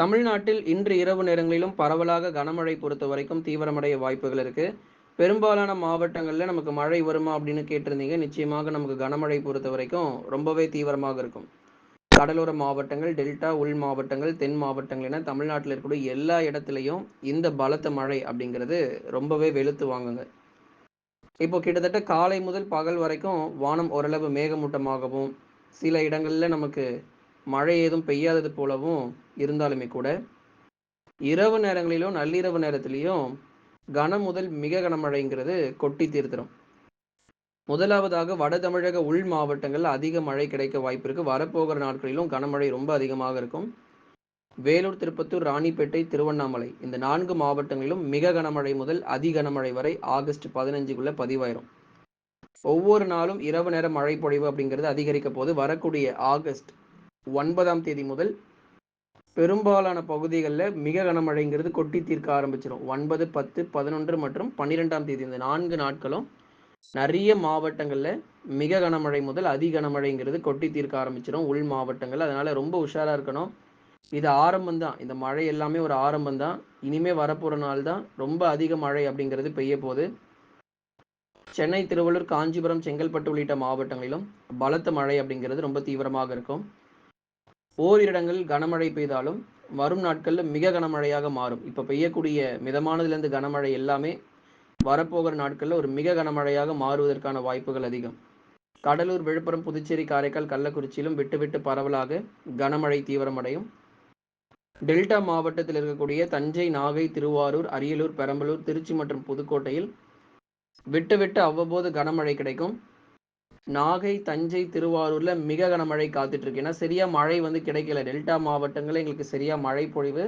தமிழ்நாட்டில் இன்று இரவு நேரங்களிலும் பரவலாக கனமழை பொறுத்த வரைக்கும் தீவிரமடைய வாய்ப்புகள் இருக்குது பெரும்பாலான மாவட்டங்களில் நமக்கு மழை வருமா அப்படின்னு கேட்டிருந்தீங்க. நிச்சயமாக நமக்கு கனமழை பொறுத்த வரைக்கும் ரொம்பவே தீவிரமாக இருக்கும். கடலோர மாவட்டங்கள் டெல்டா உள் மாவட்டங்கள் தென் மாவட்டங்கள் என தமிழ்நாட்டில் இருக்கக்கூடிய எல்லா இடத்துலையும் இந்த பலத்த மழை அப்படிங்கிறது ரொம்பவே வெளுத்து வாங்குங்க. இப்போ கிட்டத்தட்ட காலை முதல் பகல் வரைக்கும் வானம் ஓரளவு மேகமூட்டமாகவும் சில இடங்களில் நமக்கு மழை ஏதும் பெய்யாதது போலவும் இருந்தாலுமே கூட இரவு நேரங்களிலும் நள்ளிரவு நேரத்திலையும் கன முதல் மிக கனமழைங்கிறது கொட்டி தீர்த்திடும். முதலாவதாக வட தமிழக உள் மாவட்டங்களில் அதிக மழை கிடைக்க வாய்ப்பு இருக்கு. வரப்போகிற நாட்களிலும் கனமழை ரொம்ப அதிகமாக இருக்கும். வேலூர் திருப்பத்தூர் ராணிப்பேட்டை திருவண்ணாமலை இந்த நான்கு மாவட்டங்களிலும் மிக கனமழை முதல் அதி கனமழை வரை ஆகஸ்ட் பதினஞ்சுக்குள்ள பதிவாயிரும். ஒவ்வொரு நாளும் இரவு நேர மழை பொழிவு அப்படிங்கிறது அதிகரிக்க போது வரக்கூடிய ஆகஸ்ட் ஒன்பதாம் தேதி முதல் பெரும்பாலான பகுதிகளில் மிக கனமழைங்கிறது கொட்டி தீர்க்க ஆரம்பிச்சிடும் ஒன்பது பத்து பதினொன்று மற்றும் பன்னிரெண்டாம் தேதி. இந்த நான்கு நாட்களும் நிறைய மாவட்டங்களில் மிக கனமழை முதல் அதி கனமழைங்கிறது கொட்டி தீர்க்க ஆரம்பிச்சிடும் உள் மாவட்டங்கள் அதனால ரொம்ப உஷாராக இருக்கணும். இது ஆரம்பம் தான். இந்த மழை எல்லாமே ஒரு ஆரம்பம் தான். இனிமே வரப்போகிற நாள் தான் ரொம்ப அதிக மழை அப்படிங்கிறது பெய்ய போகுது. சென்னை திருவள்ளூர் காஞ்சிபுரம் செங்கல்பட்டு உள்ளிட்ட மாவட்டங்களிலும் பலத்த மழை அப்படிங்கிறது ரொம்ப தீவிரமாக இருக்கும். ஓரிடங்களில் கனமழை பெய்தாலும் வரும் நாட்களில் மிக கனமழையாக மாறும். இப்போ பெய்யக்கூடிய மிதமானதுலேருந்து கனமழை எல்லாமே வரப்போகிற நாட்களில் ஒரு மிக கனமழையாக மாறுவதற்கான வாய்ப்புகள் அதிகம். கடலூர் விழுப்புரம் புதுச்சேரி காரைக்கால் கள்ளக்குறிச்சியிலும் விட்டு விட்டு பரவலாக கனமழை தீவிரமடையும். டெல்டா மாவட்டத்தில் இருக்கக்கூடிய தஞ்சை நாகை திருவாரூர் அரியலூர் பெரம்பலூர் திருச்சி மற்றும் புதுக்கோட்டையில் விட்டு விட்டு அவ்வப்போது கனமழை கிடைக்கும். நாகை தஞ்சை திருவாரூர்ல மிக கனமழை காத்துட்டு இருக்கு ஏன்னா சரியா மழை வந்து கிடைக்கல. டெல்டா மாவட்டங்களில் எங்களுக்கு சரியா மழை பொழிவு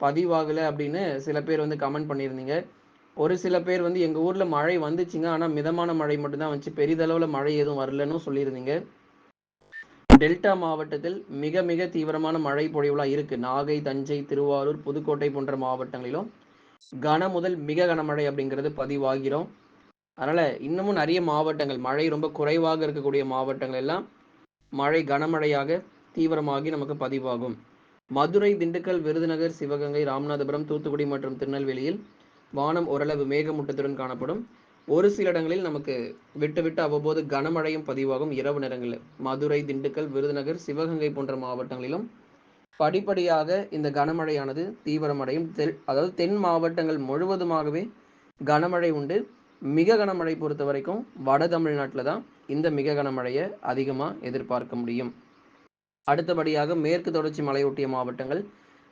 பதிவாகல அப்படின்னு சில பேர் வந்து கமெண்ட் பண்ணியிருந்தீங்க. ஒரு சில பேர் வந்து எங்க ஊர்ல மழை வந்துச்சுங்க. ஆனா மிதமான மழை மட்டும்தான் வந்துச்சு. பெரிதளவுல மழை எதுவும் வரலன்னு சொல்லியிருந்தீங்க. டெல்டா மாவட்டத்தில் மிக மிக தீவிரமான மழை பொழிவுலாம் இருக்கு. நாகை தஞ்சை திருவாரூர் புதுக்கோட்டை போன்ற மாவட்டங்களிலும் கன முதல் மிக கனமழை அப்படிங்கிறது பதிவாகிறோம். அதனால இன்னமும் நிறைய மாவட்டங்கள் மழை ரொம்ப குறைவாக இருக்கக்கூடிய மாவட்டங்கள் எல்லாம் மழை கனமழையாக தீவிரமாகி நமக்கு பதிவாகும். மதுரை திண்டுக்கல் விருதுநகர் சிவகங்கை ராமநாதபுரம் தூத்துக்குடி மற்றும் திருநெல்வேலியில் வானம் ஓரளவு மேகமூட்டத்துடன் காணப்படும். ஒரு சில இடங்களில் நமக்கு விட்டு விட்டு அவ்வப்போது கனமழையும் பதிவாகும். இரவு நேரங்களில் மதுரை திண்டுக்கல் விருதுநகர் சிவகங்கை போன்ற மாவட்டங்களிலும் படிப்படியாக இந்த கனமழையானது தீவிரமடையும். தென் அதாவது தென் மாவட்டங்கள் முழுவதுமாகவே கனமழை உண்டு. மிக கனமழை பொறுத்த வரைக்கும் வட தமிழ்நாட்டில் தான் இந்த மிக கனமழையை அதிகமாக எதிர்பார்க்க முடியும். அடுத்தபடியாக மேற்கு தொடர்ச்சி மலையொட்டிய மாவட்டங்கள்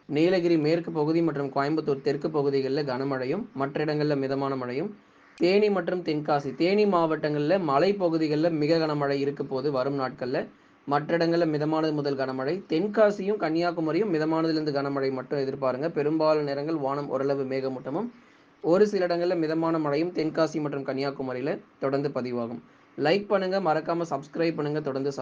நீலகிரி மேற்கு பகுதி மற்றும் கோயம்புத்தூர் தெற்கு பகுதிகளில் கனமழையும் மற்ற இடங்களில் மிதமான மழையும் தேனி மற்றும் தென்காசி தேனி மாவட்டங்களில் மலை பகுதிகளில் மிக கனமழை இருக்க போது வரும் நாட்களில் மற்ற இடங்களில் மிதமானது முதல் கனமழை. தென்காசியும் கன்னியாகுமரியும் மிதமானதிலிருந்து கனமழை மட்டும் எதிர்பாருங்க. பெரும்பாலான நேரங்கள் வானம் ஓரளவு மேகமூட்டமும் ஒரு சில இடங்களில் மிதமான மழையும் தென்காசி மற்றும் கன்னியாகுமரியில் தொடர்ந்து பதிவாகும். லைக் பண்ணுங்கள் மறக்காம சப்ஸ்கிரைப் பண்ணுங்கள் தொடர்ந்து சப்